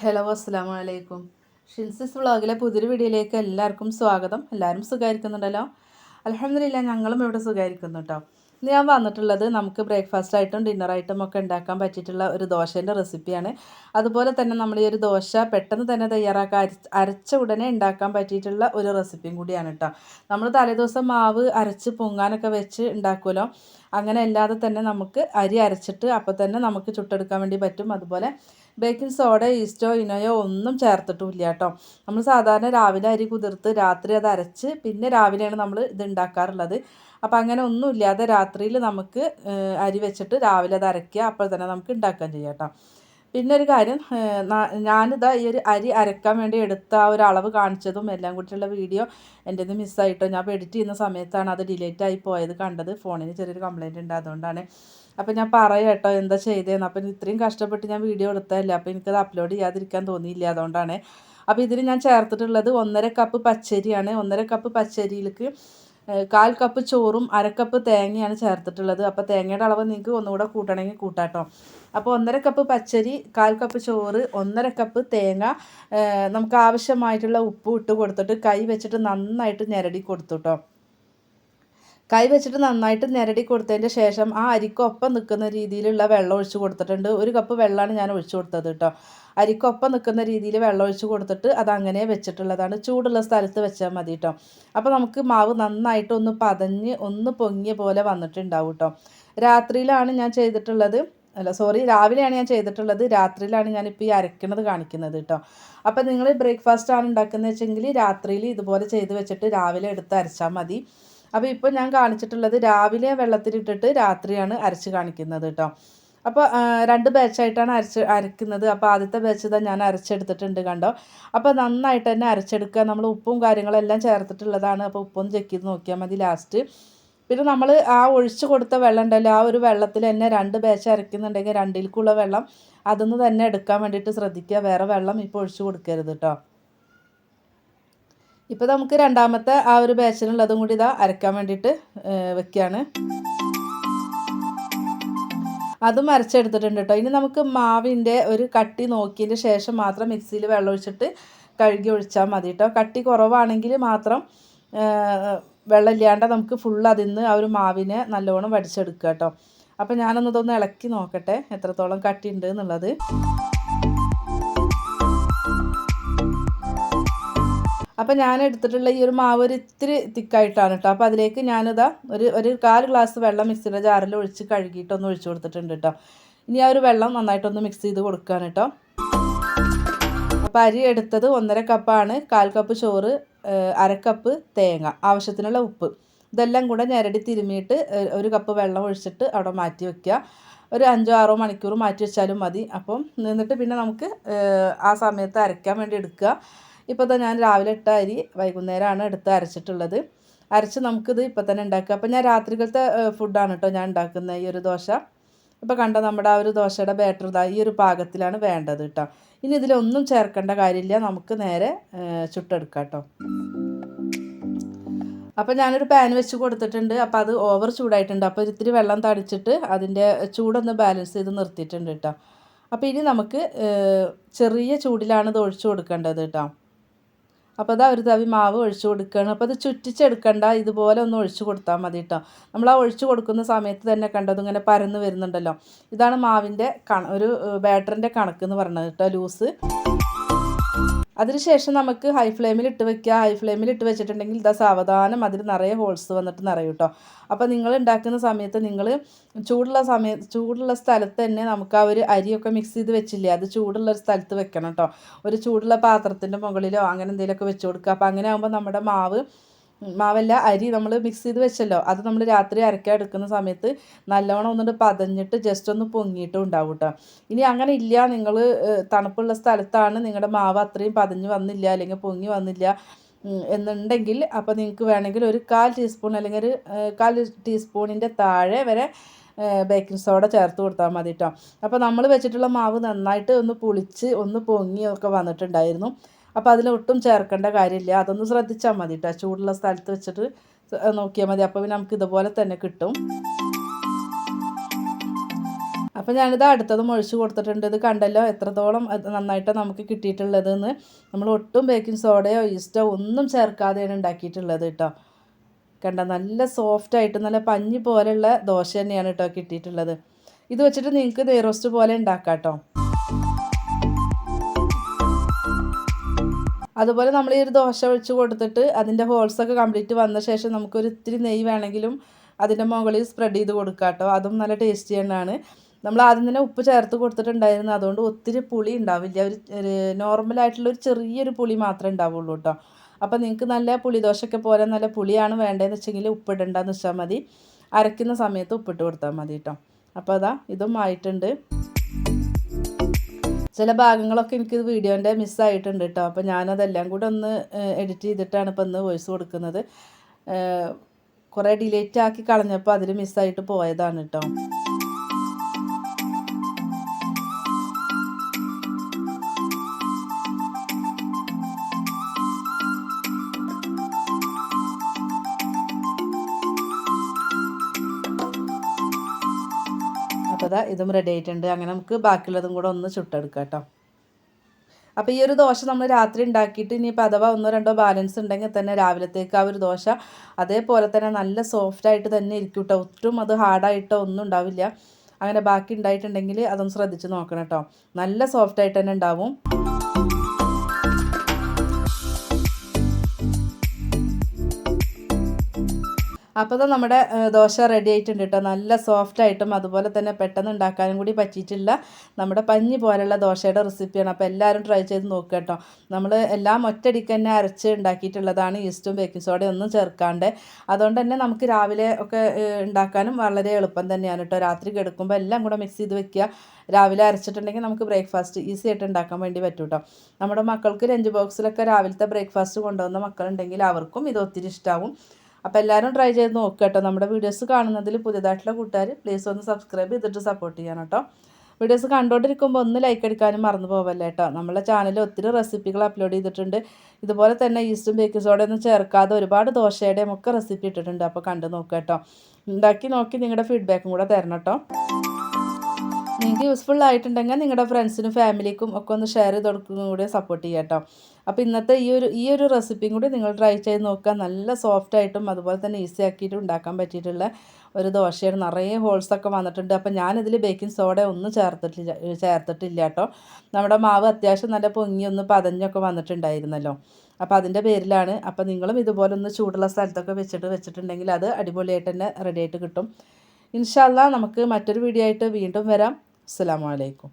Hello അസ്സാം വലൈക്കും ഷിൻസിസ് വ്ളോഗിലെ പുതിയൊരു വീഡിയോയിലേക്ക് എല്ലാവർക്കും സ്വാഗതം. എല്ലാവരും സുഖമായിരിക്കുന്നുണ്ടല്ലോ അലഹമില്ല ഞങ്ങളും ഇവിടെ സുഖമായിരിക്കുന്നു കേട്ടോ ഇന്ന് ഞാൻ വന്നിട്ടുള്ളത് നമുക്ക് ബ്രേക്ക്ഫാസ്റ്റ് ആയിട്ടും ഡിന്നറായിട്ടും ഒക്കെ ഉണ്ടാക്കാൻ പറ്റിയിട്ടുള്ള ഒരു ദോശേന്റെ റെസിപ്പിയാണ്. അതുപോലെ തന്നെ നമ്മൾ ഈ ഒരു ദോശ പെട്ടെന്ന് തന്നെ തയ്യാറാക്കാൻ അരച്ച് ഉടനെ ഉണ്ടാക്കാൻ പറ്റിയിട്ടുള്ള ഒരു റെസിപ്പിയും കൂടിയാണ് കേട്ടോ. നമ്മൾ തലേദിവസം മാവ് അരച്ച് പൊങ്ങാനൊക്കെ വെച്ച് ഉണ്ടാക്കുമല്ലോ. അങ്ങനെ അല്ലാതെ തന്നെ നമുക്ക് അരി അരച്ചിട്ട് അപ്പോൾ തന്നെ നമുക്ക് ചുട്ടെടുക്കാൻ വേണ്ടി പറ്റും. അതുപോലെ ബേക്കിംഗ് സോഡ ഈസ്റ്റോ ഇനോയോ ഒന്നും ചേർത്തിട്ടുമില്ല കേട്ടോ. നമ്മൾ സാധാരണ രാവിലെ അരി കുതിർത്ത് രാത്രി അത് അരച്ച് പിന്നെ രാവിലെയാണ് നമ്മൾ ഇത് ഉണ്ടാക്കാറുള്ളത്. അപ്പോൾ അങ്ങനെ ഒന്നും ഇല്ലാതെ രാത്രിയിൽ നമുക്ക് അരി വെച്ചിട്ട് രാവിലെ അത് അരയ്ക്കുക. അപ്പോൾ തന്നെ നമുക്ക് ഉണ്ടാക്കാൻ ചെയ്യാം കേട്ടോ. പിന്നെ ഒരു കാര്യം ഞാനിതാ ഈ ഒരു അരി അരക്കാൻ വേണ്ടി എടുത്ത ആ ഒരു അളവ് കാണിച്ചതും എല്ലാം കൂടിയുള്ള വീഡിയോ എന്റെ ഇത് മിസ്സായിട്ടോ ഞാൻ എഡിറ്റ് ചെയ്യുന്ന സമയത്താണ് അത് ഡിലേറ്റ് ആയി പോയത് കണ്ടത്. ഫോണിന് ചെറിയൊരു കംപ്ലയിന്റ് ഉണ്ട്. അതുകൊണ്ടാണ് അപ്പോൾ ഞാൻ പറയാം കേട്ടോ എന്താ ചെയ്തതെന്ന് അപ്പം ഇത്രയും കഷ്ടപ്പെട്ട് ഞാൻ വീഡിയോ എടുത്തതല്ലേ. അപ്പോൾ എനിക്കത് അപ്ലോഡ് ചെയ്യാതിരിക്കാൻ തോന്നിയില്ല അതുകൊണ്ടാണ്. അപ്പോൾ ഇതിന് ഞാൻ ചേർത്തിട്ടുള്ളത് ഒന്നര കപ്പ് പച്ചരിയാണ്. ഒന്നര കപ്പ് പച്ചരിയിലേക്ക് കാൽ കപ്പ് ചോറും അരക്കപ്പ് തേങ്ങയാണ് ചേർത്തിട്ടുള്ളത്. അപ്പോൾ തേങ്ങയുടെ അളവ് നിങ്ങൾക്ക് ഒന്നുകൂടെ കൂട്ടണമെങ്കിൽ കൂട്ടാട്ടോ അപ്പോൾ ഒന്നര കപ്പ് പച്ചരി കാൽ കപ്പ് ചോറ് ഒന്നര കപ്പ് തേങ്ങ നമുക്ക് ആവശ്യമായിട്ടുള്ള ഉപ്പ് ഇട്ട് കൊടുത്തിട്ട് കൈ വെച്ചിട്ട് നന്നായിട്ട് ഞരടി കൊടുത്തു കേട്ടോ. കൈ വെച്ചിട്ട് നന്നായിട്ട് നിരടി കൊടുത്തതിന്റെ ശേഷം ആ അരിക്കൊപ്പം നിൽക്കുന്ന രീതിയിലുള്ള വെള്ളം ഒഴിച്ച് കൊടുത്തിട്ടുണ്ട്. ഒരു കപ്പ് വെള്ളമാണ് ഞാൻ ഒഴിച്ച് കൊടുത്തത് കേട്ടോ. അരിക്കൊപ്പം നിൽക്കുന്ന രീതിയിൽ വെള്ളം ഒഴിച്ച് കൊടുത്തിട്ട് അത് അങ്ങനെ വെച്ചിട്ടുള്ളതാണ്. ചൂടുള്ള സ്ഥലത്ത് വെച്ചാൽ മതി കേട്ടോ. അപ്പോൾ നമുക്ക് മാവ് നന്നായിട്ട് ഒന്ന് പതഞ്ഞ് ഒന്ന് പൊങ്ങിയ പോലെ വന്നിട്ടുണ്ടാവും കേട്ടോ. രാത്രിയിലാണ് ഞാൻ ചെയ്തിട്ടുള്ളത്. അല്ല സോറി രാവിലെയാണ് ഞാൻ ചെയ്തിട്ടുള്ളത്. രാത്രിയിലാണ് ഞാനിപ്പോൾ ഈ അരയ്ക്കുന്നത് കാണിക്കുന്നത് കേട്ടോ. അപ്പോൾ നിങ്ങൾ ബ്രേക്ക്ഫാസ്റ്റ് ആണ് ഉണ്ടാക്കുന്നത് വെച്ചെങ്കിൽ രാത്രിയിൽ ഇതുപോലെ ചെയ്ത് വെച്ചിട്ട് രാവിലെ എടുത്ത് അരച്ചാൽ മതി. അപ്പോൾ ഇപ്പോൾ ഞാൻ കാണിച്ചിട്ടുള്ളത് രാവിലെ വെള്ളത്തിലിട്ടിട്ട് രാത്രിയാണ് അരച്ച് കാണിക്കുന്നത് കേട്ടോ. അപ്പോൾ രണ്ട് ബാച്ചായിട്ടാണ് അരച്ച് അരയ്ക്കുന്നത് അപ്പോൾ ആദ്യത്തെ ബാച്ച് ഇതാ ഞാൻ അരച്ചെടുത്തിട്ടുണ്ട് കണ്ടോ. അപ്പോൾ നന്നായിട്ട് തന്നെ അരച്ചെടുക്കുക. നമ്മൾ ഉപ്പും കാര്യങ്ങളെല്ലാം ചേർത്തിട്ടുള്ളതാണ്. അപ്പോൾ ഉപ്പൊന്ന് ചെക്ക് ചെയ്ത് നോക്കിയാൽ മതി ലാസ്റ്റ് പിന്നെ നമ്മൾ ആ ഒഴിച്ച് കൊടുത്ത വെള്ളം ഉണ്ടല്ലോ ആ ഒരു വെള്ളത്തിൽ തന്നെ രണ്ട് ബാച്ച് അരയ്ക്കുന്നുണ്ടെങ്കിൽ രണ്ടിലേക്കുള്ള വെള്ളം അതൊന്ന് തന്നെ എടുക്കാൻ വേണ്ടിയിട്ട് ശ്രദ്ധിക്കുക. വേറെ വെള്ളം ഇപ്പോൾ ഒഴിച്ചു കൊടുക്കരുത് കേട്ടോ. ഇപ്പോൾ നമുക്ക് രണ്ടാമത്തെ ആ ഒരു ബാച്ചിനുള്ളതും കൂടി ഇതാ അരക്കാൻ വേണ്ടിയിട്ട് വെക്കുകയാണ് അതും അരച്ചെടുത്തിട്ടുണ്ട് കേട്ടോ ഇനി നമുക്ക് മാവിന്റെ ഒരു കട്ടി നോക്കിയതിന് ശേഷം മാത്രം മിക്സിയിൽ വെള്ളം ഒഴിച്ചിട്ട് കഴുകി ഒഴിച്ചാൽ മതി കേട്ടോ കട്ടി കുറവാണെങ്കിൽ മാത്രം വെള്ളം ഇല്ലാണ്ട് നമുക്ക് ഫുൾ അതിൽ നിന്ന് ആ ഒരു മാവിനെ നല്ലോണം വടിച്ചെടുക്കുക കേട്ടോ അപ്പോൾ ഞാനൊന്നതൊന്ന് ഇളക്കി നോക്കട്ടെ എത്രത്തോളം കട്ടി ഉണ്ട് എന്നുള്ളത്. അപ്പോൾ ഞാൻ എടുത്തിട്ടുള്ള ഈ ഒരു മാവ് ഒരു ഇത്തിരി തിക്കായിട്ടാണ് കേട്ടോ അപ്പോൾ അതിലേക്ക് ഞാനിതാ ഒരു ഒരു കാൽ ഗ്ലാസ് വെള്ളം മിക്സിയുടെ ജാറിൽ ഒഴിച്ച് കഴുകിയിട്ടൊന്ന് ഒഴിച്ച് കൊടുത്തിട്ടുണ്ട് കേട്ടോ ഇനി ആ ഒരു വെള്ളം നന്നായിട്ടൊന്ന് മിക്സ് ചെയ്ത് കൊടുക്കുകയാണ് കേട്ടോ അപ്പോൾ അരി എടുത്തത് ഒന്നര കപ്പാണ് കാൽ കപ്പ് ചോറ് അരക്കപ്പ് തേങ്ങ ആവശ്യത്തിനുള്ള ഉപ്പ്. ഇതെല്ലാം കൂടെ ഞരടി തിരുമിയിട്ട് ഒരു കപ്പ് വെള്ളം ഒഴിച്ചിട്ട് അവിടെ മാറ്റി വയ്ക്കുക ഒരു അഞ്ചോ ആറോ മണിക്കൂർ മാറ്റി വെച്ചാലും മതി. അപ്പം നിന്നിട്ട് പിന്നെ നമുക്ക് ആ സമയത്ത് അരയ്ക്കാൻ വേണ്ടി എടുക്കുക. ഇപ്പോൾ ഞാൻ രാവിലെ ഇട്ട അരി വൈകുന്നേരമാണ് എടുത്ത് അരച്ചിട്ടുള്ളത്. അരച്ച് നമുക്കിത് ഇപ്പോൾ തന്നെ ഉണ്ടാക്കുക അപ്പോൾ ഞാൻ രാത്രികളത്തെ ഫുഡാണ് കേട്ടോ ഞാൻ ഉണ്ടാക്കുന്നത് ഈ ഒരു ദോശ. ഇപ്പോൾ കണ്ട നമ്മുടെ ആ ഒരു ദോശയുടെ ബാറ്റർ ഇതാ ഈ ഒരു പാകത്തിലാണ് വേണ്ടത് കേട്ടോ ഇനി ഇതിലൊന്നും ചേർക്കേണ്ട കാര്യമില്ല നമുക്ക് നേരെ ചുട്ടെടുക്കാം കേട്ടോ അപ്പോൾ ഞാനൊരു പാൻ വെച്ച് കൊടുത്തിട്ടുണ്ട്. അപ്പോൾ അത് ഓവർ ചൂടായിട്ടുണ്ട്. അപ്പോൾ ഇത്തിരി വെള്ളം തടിച്ചിട്ട് അതിന്റെ ചൂടൊന്ന് ബാലൻസ് ചെയ്ത് നിർത്തിയിട്ടുണ്ട് കേട്ടോ അപ്പോൾ ഇനി നമുക്ക് ചെറിയ ചൂടിലാണ് ഇത് ഒഴിച്ചു കൊടുക്കേണ്ടത് കേട്ടോ അപ്പോൾ അതാ ഒരു തവി മാവ് ഒഴിച്ചു കൊടുക്കുകയാണ് അപ്പോൾ അത് ചുറ്റിച്ചെടുക്കണ്ട ഇതുപോലെ ഒന്ന് ഒഴിച്ചു കൊടുത്താൽ മതി കേട്ടോ നമ്മൾ ആ ഒഴിച്ചു കൊടുക്കുന്ന സമയത്ത് തന്നെ കണ്ടത് ഇങ്ങനെ പരന്ന് വരുന്നുണ്ടല്ലോ. ഇതാണ് മാവിന്റെ കണ ഒരു ബാറ്ററിന്റെ കണക്ക് എന്ന് പറയുന്നത് കേട്ടോ ലൂസ്. അതിനുശേഷം നമുക്ക് ഹൈ ഫ്ലെയിമിൽ ഇട്ട് വെക്കുക ഹൈ ഫ്ലെയിമിൽ ഇട്ട് വെച്ചിട്ടുണ്ടെങ്കിൽ ഇതാ സാവധാനം അതിൽ നിറയെ ഹോൾസ് വന്നിട്ട് നിറയും കേട്ടോ അപ്പോൾ നിങ്ങൾ ഉണ്ടാക്കുന്ന സമയത്ത് നിങ്ങൾ ചൂടുള്ള സമയത്ത് ചൂടുള്ള സ്ഥലത്ത് തന്നെ നമുക്ക് ആ ഒരു അരിയൊക്കെ മിക്സ് ചെയ്ത് വെച്ചില്ലേ അത് ചൂടുള്ള ഒരു സ്ഥലത്ത് വെക്കണം കേട്ടോ ഒരു ചൂടുള്ള പാത്രത്തിന്റെ മുകളിലോ അങ്ങനെ എന്തെങ്കിലുമൊക്കെ വെച്ച് കൊടുക്കുക അപ്പോൾ അങ്ങനെ ആകുമ്പോൾ നമ്മുടെ മാവ് മാവല്ല അരി നമ്മൾ മിക്സ് ചെയ്ത് വെച്ചല്ലോ. അത് നമ്മൾ രാത്രി അരക്കാൻ എടുക്കുന്ന സമയത്ത് നല്ലവണ്ണം ഒന്നിട്ട് പതഞ്ഞിട്ട് ജസ്റ്റ് ഒന്ന് പൊങ്ങിയിട്ടും ഉണ്ടാവും കേട്ടോ ഇനി അങ്ങനെ ഇല്ല നിങ്ങൾ തണുപ്പുള്ള സ്ഥലത്താണ് നിങ്ങളുടെ മാവ് അത്രയും പതഞ്ഞ് വന്നില്ല അല്ലെങ്കിൽ പൊങ്ങി വന്നില്ല എന്നുണ്ടെങ്കിൽ അപ്പോൾ നിങ്ങൾക്ക് വേണമെങ്കിൽ ഒരു കാൽ ടീസ്പൂൺ അല്ലെങ്കിൽ ഒരു കാൽ ടീസ്പൂണിന്റെ താഴെ വരെ ബേക്കിംഗ് സോഡ ചേർത്ത് കൊടുത്താൽ മതി കേട്ടോ അപ്പോൾ നമ്മൾ വെച്ചിട്ടുള്ള മാവ് നന്നായിട്ട് ഒന്ന് പുളിച്ച് ഒന്ന് പൊങ്ങിയൊക്കെ വന്നിട്ടുണ്ടായിരുന്നു. അപ്പോൾ അതിലൊട്ടും ചേർക്കേണ്ട കാര്യമില്ല. അതൊന്ന് ശ്രദ്ധിച്ചാൽ മതി കേട്ടോ ചൂടുള്ള സ്ഥലത്ത് വെച്ചിട്ട് നോക്കിയാൽ മതി. അപ്പോൾ നമുക്ക് ഇതുപോലെ തന്നെ കിട്ടും. അപ്പോൾ ഞാനിത് അടുത്തത് ഒഴിച്ച് കൊടുത്തിട്ടുണ്ട്. ഇത് കണ്ടല്ലോ എത്രത്തോളം നന്നായിട്ട് നമുക്ക് കിട്ടിയിട്ടുള്ളതെന്ന്. നമ്മൾ ഒട്ടും ബേക്കിംഗ് സോഡയോ ഈസ്റ്റോ ഒന്നും ചേർക്കാതെയാണ് ഉണ്ടാക്കിയിട്ടുള്ളത് കേട്ടോ കണ്ട നല്ല സോഫ്റ്റ് ആയിട്ട് നല്ല പഞ്ഞി പോലെയുള്ള ദോശ തന്നെയാണ് കേട്ടോ കിട്ടിയിട്ടുള്ളത്. ഇത് വെച്ചിട്ട് നിങ്ങൾക്ക് നെയ്റോസ്റ്റ് പോലെ ഉണ്ടാക്കാം കേട്ടോ അതുപോലെ നമ്മൾ ഈ ഒരു ദോശ ഒഴിച്ച് കൊടുത്തിട്ട് അതിന്റെ ഹോൾസൊക്കെ കംപ്ലീറ്റ് വന്ന ശേഷം നമുക്കൊരു ഇത്തിരി നെയ്യ് വേണമെങ്കിലും അതിന്റെ മുകളിൽ സ്പ്രെഡ് ചെയ്ത് കൊടുക്കുക കേട്ടോ അതും നല്ല ടേസ്റ്റി തന്നെയാണ്. നമ്മൾ ആദ്യം തന്നെ ഉപ്പ് ചേർത്ത് കൊടുത്തിട്ടുണ്ടായിരുന്നു. അതുകൊണ്ട് ഒത്തിരി പുളി ഉണ്ടാവില്ല. ഒരു ഒരു നോർമലായിട്ടുള്ള ഒരു ചെറിയൊരു പുളി മാത്രമേ ഉണ്ടാവുള്ളൂ കേട്ടോ അപ്പോൾ നിങ്ങൾക്ക് നല്ല പുളിദോശയൊക്കെ പോലെ നല്ല പുളിയാണ് വേണ്ടതെന്ന് വെച്ചെങ്കിൽ ഉപ്പിടണ്ടെന്ന് വെച്ചാൽ മതി. അരയ്ക്കുന്ന സമയത്ത് ഉപ്പിട്ട് കൊടുത്താൽ മതി കേട്ടോ അപ്പോൾ അതാ ഇതും ആയിട്ടുണ്ട്. ചില ഭാഗങ്ങളൊക്കെ എനിക്ക് വീഡിയോന്റെ മിസ്സായിട്ടുണ്ട് കേട്ടോ. അപ്പോൾ ഞാനതെല്ലാം കൂടെ ഒന്ന് എഡിറ്റ് ചെയ്തിട്ടാണ് ഇപ്പോൾ ഇന്ന് വോയിസ് കൊടുക്കുന്നത്. കുറേ ഡിലേറ്റ് ആക്കി കളഞ്ഞപ്പോൾ അതിൽ മിസ്സായിട്ട് പോയതാണ് കേട്ടോ. അപ്പോൾ അതാ ഇതും റെഡി ആയിട്ടുണ്ട്. അങ്ങനെ നമുക്ക് ബാക്കിയുള്ളതും കൂടെ ഒന്ന് ചുട്ടെടുക്കാം കേട്ടോ. അപ്പോൾ ഈ ഒരു ദോശ നമ്മൾ രാത്രി ഉണ്ടാക്കിയിട്ട് ഇനിയിപ്പോൾ അഥവാ ഒന്നോ രണ്ടോ ബാലൻസ് ഉണ്ടെങ്കിൽ തന്നെ രാവിലത്തേക്ക് ആ ഒരു ദോശ അതേപോലെ തന്നെ നല്ല സോഫ്റ്റ് ആയിട്ട് തന്നെ ഇരിക്കും കേട്ടോ. ഒട്ടും അത് ഹാർഡായിട്ടോ ഒന്നും ഉണ്ടാവില്ല. അങ്ങനെ ബാക്കി ഉണ്ടായിട്ടുണ്ടെങ്കിൽ അതൊന്ന് ശ്രദ്ധിച്ച് നോക്കണം കേട്ടോ. നല്ല സോഫ്റ്റായിട്ട് തന്നെ ഉണ്ടാവും. അപ്പോൾ തന്നെ നമ്മുടെ ദോശ റെഡി ആയിട്ടുണ്ട് കേട്ടോ നല്ല സോഫ്റ്റ് ആയിട്ടും അതുപോലെ തന്നെ പെട്ടെന്ന് ഉണ്ടാക്കാനും കൂടി പറ്റിയിട്ടില്ല നമ്മുടെ പഞ്ഞി പോലെയുള്ള ദോശയുടെ റെസിപ്പിയാണ് അപ്പോൾ എല്ലാവരും ട്രൈ ചെയ്ത് നോക്കുക കേട്ടോ നമ്മൾ എല്ലാം ഒറ്റയടിക്ക് തന്നെ അരച്ച് ഉണ്ടാക്കിയിട്ടുള്ളതാണ് ഈസ്റ്റും ബേക്കിംഗ് സോഡയും ഒന്നും ചേർക്കാണ്ട്. അതുകൊണ്ട് തന്നെ നമുക്ക് രാവിലെ ഒക്കെ ഉണ്ടാക്കാനും വളരെ എളുപ്പം തന്നെയാണ് കേട്ടോ രാത്രി കിടക്കുമ്പോൾ എല്ലാം കൂടെ മിക്സ് ചെയ്ത് വെക്കുക. രാവിലെ അരച്ചിട്ടുണ്ടെങ്കിൽ നമുക്ക് ബ്രേക്ക്ഫാസ്റ്റ് ഈസി ആയിട്ട് ഉണ്ടാക്കാൻ വേണ്ടി പറ്റും കേട്ടോ നമ്മുടെ മക്കൾക്ക് ലഞ്ച് ബോക്സിലൊക്കെ രാവിലത്തെ ബ്രേക്ക്ഫാസ്റ്റ് കൊണ്ടുവന്ന മക്കളുണ്ടെങ്കിൽ അവർക്കും ഇത് ഒത്തിരി ഇഷ്ടമാവും അപ്പോൾ എല്ലാവരും ട്രൈ ചെയ്ത് നോക്കുക കേട്ടോ. നമ്മുടെ വീഡിയോസ് കാണുന്നതിൽ പുതിയതായിട്ടുള്ള കൂട്ടുകാർ പ്ലീസ് ഒന്ന് സബ്സ്ക്രൈബ് ചെയ്തിട്ട് സപ്പോർട്ട് ചെയ്യണം കേട്ടോ. വീഡിയോസ് കണ്ടുകൊണ്ടിരിക്കുമ്പോൾ ഒന്ന് ലൈക്ക് അടിക്കാനും മറന്നു പോവല്ലേ കേട്ടോ. നമ്മളെ ചാനലിൽ ഒത്തിരി റെസിപ്പികൾ അപ്ലോഡ് ചെയ്തിട്ടുണ്ട്. ഇതുപോലെ തന്നെ ഈസ്റ്റും ബേക്കിംഗ് സോഡയൊന്നും ചേർക്കാതെ ഒരുപാട് ദോശയുടെയും ഒക്കെ റെസിപ്പി ഇട്ടിട്ടുണ്ട്. അപ്പോൾ കണ്ടു നോക്കുക കേട്ടോ. ഉണ്ടാക്കി നോക്കി നിങ്ങളുടെ ഫീഡ്ബാക്കും കൂടെ തരണം കേട്ടോ. നിങ്ങൾക്ക് യൂസ്ഫുൾ ആയിട്ടുണ്ടെങ്കിൽ നിങ്ങളുടെ ഫ്രണ്ട്സിനും ഫാമിലിക്കും ഒക്കെ ഒന്ന് ഷെയർ ചെയ്ത് കൊടുക്കുന്നതും കൂടി സപ്പോർട്ട് ചെയ്യാം കേട്ടോ. അപ്പോൾ ഇന്നത്തെ ഈ ഒരു ഈ ഒരു റെസിപ്പിയും കൂടി നിങ്ങൾ ട്രൈ ചെയ്ത് നോക്കുക. നല്ല സോഫ്റ്റ് ആയിട്ടും അതുപോലെ തന്നെ ഈസി ആക്കിയിട്ടും ഉണ്ടാക്കാൻ പറ്റിയിട്ടുള്ള ഒരു ദോശയാണ്. നിറയെ ഹോൾസൊക്കെ വന്നിട്ടുണ്ട്. അപ്പോൾ ഞാനിതിൽ ബേക്കിംഗ് സോഡ ഒന്നും ചേർത്തിട്ടില്ല ചേർത്തിട്ടില്ല കേട്ടോ. നമ്മുടെ മാവ് അത്യാവശ്യം നല്ല പൊങ്ങി ഒന്ന് പതഞ്ഞൊക്കെ വന്നിട്ടുണ്ടായിരുന്നല്ലോ. അപ്പോൾ അതിന്റെ പേരിലാണ്. അപ്പോൾ നിങ്ങളും ഇതുപോലെ ഒന്ന് ചൂടുള്ള സ്ഥലത്തൊക്കെ വെച്ചിട്ട് വെച്ചിട്ടുണ്ടെങ്കിൽ അത് അടിപൊളിയായിട്ട് തന്നെ റെഡി ആയിട്ട് കിട്ടും. ഇൻഷാല്ല നമുക്ക് മറ്റൊരു വീഡിയോ ആയിട്ട് വീണ്ടും വരാം. അസ്സാം വലൈക്കും